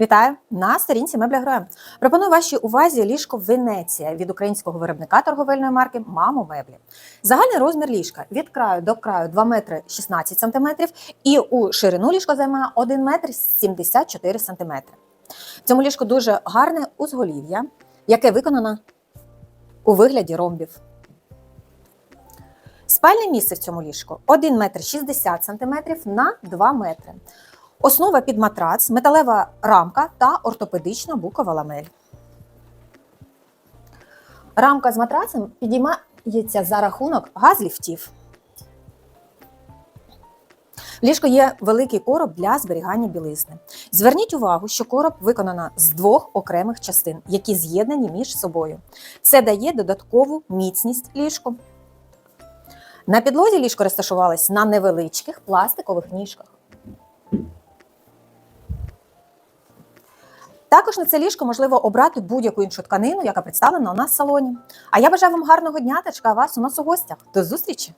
Вітаю на сторінці мебля гроя. Пропоную вашій увазі ліжко Венеція від українського виробника торговельної марки Мамо Меблі. Загальний розмір ліжка від краю до краю 2 метри 16 сантиметрів і у ширину ліжко займає 1 метр 74 сантиметри. В цьому ліжку дуже гарне узголів'я, яке виконано у вигляді ромбів. Спальне місце в цьому ліжку 1 метр 60 сантиметрів на 2 метри. Основа під матрац, металева рамка та ортопедична букова ламель. Рамка з матрацем підіймається за рахунок газліфтів. В ліжку є великий короб для зберігання білизни. Зверніть увагу, що короб виконано з двох окремих частин, які з'єднані між собою. Це дає додаткову міцність ліжку. На підлозі ліжко розташувалось на невеличких пластикових ніжках. Також на це ліжко можливо обрати будь-яку іншу тканину, яка представлена у нас в салоні. А я бажаю вам гарного дня та чекаю вас у нас у гостях. До зустрічі!